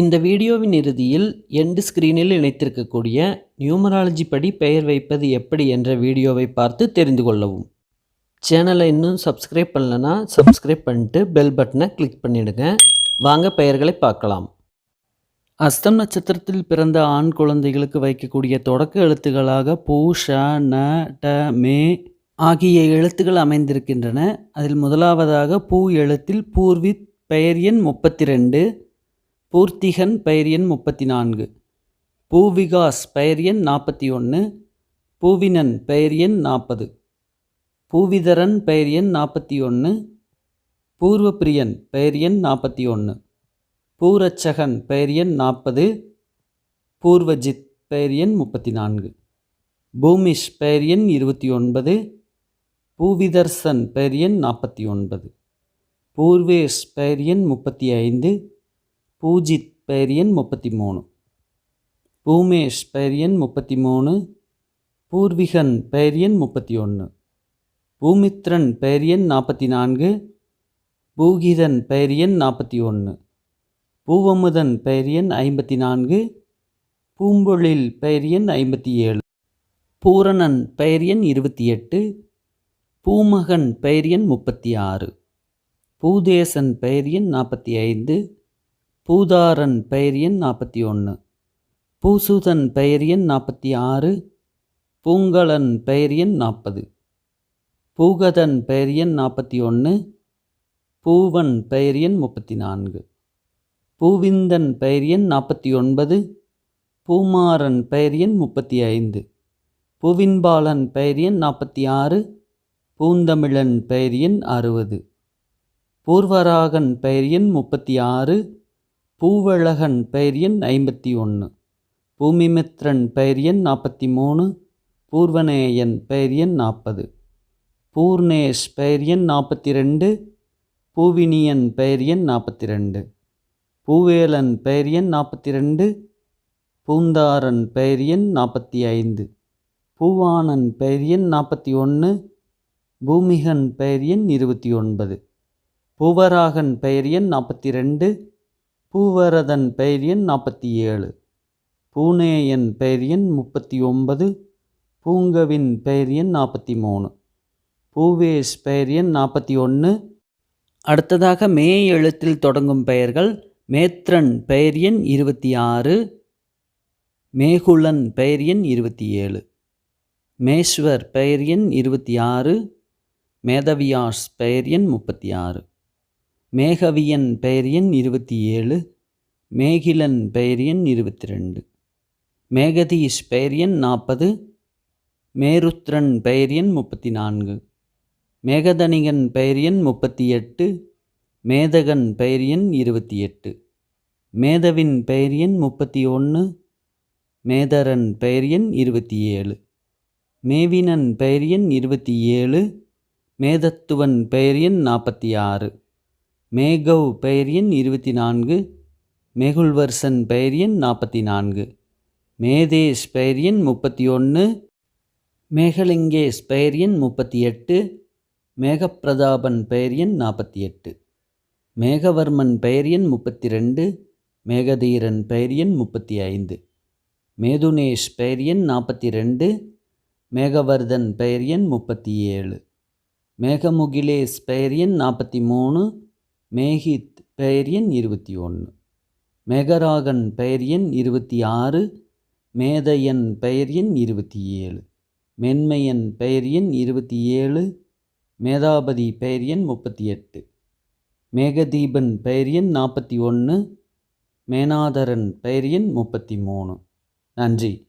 இந்த வீடியோவின் இறுதியில் எண்டு ஸ்க்ரீனில் இணைத்திருக்கக்கூடிய நியூமராலஜி படி பெயர் வைப்பது எப்படி என்ற வீடியோவை பார்த்து தெரிந்து கொள்ளவும். சேனலை இன்னும் சப்ஸ்கிரைப் பண்ணலனா சப்ஸ்கிரைப் பண்ணிட்டு பெல் பட்டனை கிளிக் பண்ணிவிடுங்க வாங்க பெயர்களை பார்க்கலாம். அஸ்தம் நட்சத்திரத்தில் பிறந்த ஆண் குழந்தைகளுக்கு வைக்கக்கூடிய தொடக்க எழுத்துக்களாக பூ ஷ ந ட மே ஆகிய எழுத்துக்கள் அமைந்திருக்கின்றன. அதில் முதலாவதாக பூ எழுத்தில் பூர்வித் பெயர் எண் முப்பத்தி ரெண்டு பூர்த்திகன் பெயர் எண் முப்பத்தி நான்கு பூவிகாஸ் பெயர் எண் நாற்பத்தி ஒன்று பூவினன் பெயர் எண் நாற்பது பூவிதரன் பெயர் எண் நாற்பத்தி ஒன்று பூர்வப்பிரியன் பெயர் எண் நாற்பத்தி ஒன்று பூரச்சகன் பெயர் எண் நாற்பது பூர்வஜித் பெயர் எண் முப்பத்தி நான்கு பூமிஷ் பெயர் எண் இருபத்தி ஒன்பது பூவிதர்சன் பெயர் எண் நாற்பத்தி ஒன்பது பூர்வேஷ் பெயர் எண் முப்பத்தி ஐந்து. பூஜித் பெயர் எண் முப்பத்தி மூணு பூமேஷ் பெயர் எண் முப்பத்தி மூணு பூர்விகன் பெயர் எண் முப்பத்தி ஒன்று பூமித்ரன் பெயர் எண் நாற்பத்தி நான்கு பூகிதன் பெயர் எண் நாற்பத்தி ஒன்று பூவமுதன் பெயர் எண் ஐம்பத்தி நான்கு பூம்பொழில் பெயர் எண் ஐம்பத்தி ஏழு பூரணன் பெயர் எண் இருபத்தி எட்டு பூமகன் பெயர் எண் முப்பத்தி ஆறு பூதேசன் பெயர் எண் நாற்பத்தி ஐந்து பூதாரன் பெயர் எண் நாற்பத்தி ஒன்று பூசுதன் பெயர் எண் நாற்பத்தி ஆறு பூங்கலன் பெயர் எண் நாற்பது பூகதன் பெயர் எண் நாற்பத்தி ஒன்று பூவன் பெயர் எண் முப்பத்தி நான்கு பூவிந்தன் பெயர் எண் நாற்பத்தி ஒன்பது பூமாறன் பெயர் எண் முப்பத்தி ஐந்து பூவின்பாலன் பெயர் எண் நாற்பத்தி ஆறு பூந்தமிழன் பெயர் எண் அறுபது பூர்வராகன் பெயர் எண் முப்பத்தி ஆறு பூவழகன் பெயர் எண் ஐம்பத்தி ஒன்று. பூமிமித்ரன் பெயர் எண் நாற்பத்தி மூணு. பூர்வநேயன் பெயர் எண் நாற்பது. பூர்ணேஷ் பெயர் எண் நாற்பத்தி ரெண்டு. பூவினியன் பெயர் எண் நாற்பத்தி ரெண்டு. பூவேலன் பெயர் எண் நாற்பத்தி ரெண்டு. பூந்தாரன் பெயர் எண் நாற்பத்தி ஐந்து. பூவானன் பெயர் எண் நாற்பத்தி ஒன்று. பூமிகன் பெயர் எண் இருபத்தி ஒன்பது. பூவராகன் பெயர் எண் நாற்பத்தி ரெண்டு. பூவரதன் பெயர் எண் நாற்பத்தி ஏழு பூனேயன் பெயர் எண் முப்பத்தி ஒன்பது பூங்கவின் பெயர் எண் நாற்பத்தி மூணு பூவேஷ் பெயர் எண் நாற்பத்தி ஒன்று அடுத்ததாக மே எழுத்தில் தொடங்கும் பெயர்கள் மேத்ரன் பெயர் எண் இருபத்தி ஆறு மேகுலன் பெயர் எண் இருபத்தி ஏழு மேஸ்வர் பெயர் எண் இருபத்தி ஆறு மேதவியாஸ் பெயர் எண் முப்பத்தி ஆறு மேகவியன் பெயர் எண் இருபத்தி ஏழு மேகிலன் பெயர் எண் இருபத்தி ரெண்டு மேகதீஷ் பெயர் எண் நாற்பது மேருத்ரன் பெயர் எண் முப்பத்தி நான்கு மேகதனிகன் பெயர் எண் முப்பத்தி எட்டு மேதகன் பெயர் எண் இருபத்தி எட்டு மேதவின் பெயர் எண் முப்பத்தி ஒன்று மேதரன் பெயர் எண் இருபத்தி ஏழு மேவினன் பெயர் எண் இருபத்தி ஏழு மேதத்துவன் பெயர் எண் நாற்பத்தி ஆறு. மேகவ் பெயர் எண் இருபத்தி நான்கு மேகுல்வர்சன் பெயர் எண் நாற்பத்தி நான்கு மேதேஷ் பெயர் எண் முப்பத்தி ஒன்று மேகலிங்கேஷ் பெயர் எண் முப்பத்தி எட்டு மேகப்பிரதாபன் பெயர் எண் நாற்பத்தி எட்டு மேகவர்மன் பெயர் எண் முப்பத்தி ரெண்டு மேகதீரன் பெயர் எண் முப்பத்தி ஐந்து மேதுனேஷ் பெயர் எண் நாற்பத்தி ரெண்டு மேகவர்தன் பெயர் எண் முப்பத்தி ஏழு மேகமுகிலேஷ் பெயர் எண் நாற்பத்தி மூணு மேகித் பெயர் எண் இருபத்தி ஒன்று. மேகராகன் பெயர் எண் இருபத்தி ஆறு. மேதையன் பெயர் எண் இருபத்தி ஏழு. மென்மையன் பெயர் எண் இருபத்தி ஏழு. மேதாபதி பெயர் எண் முப்பத்தி எட்டு. மேகதீபன் பெயர் எண் நாற்பத்தி ஒன்று. மேனாதரன் பெயர் எண் முப்பத்தி மூணு. நன்றி.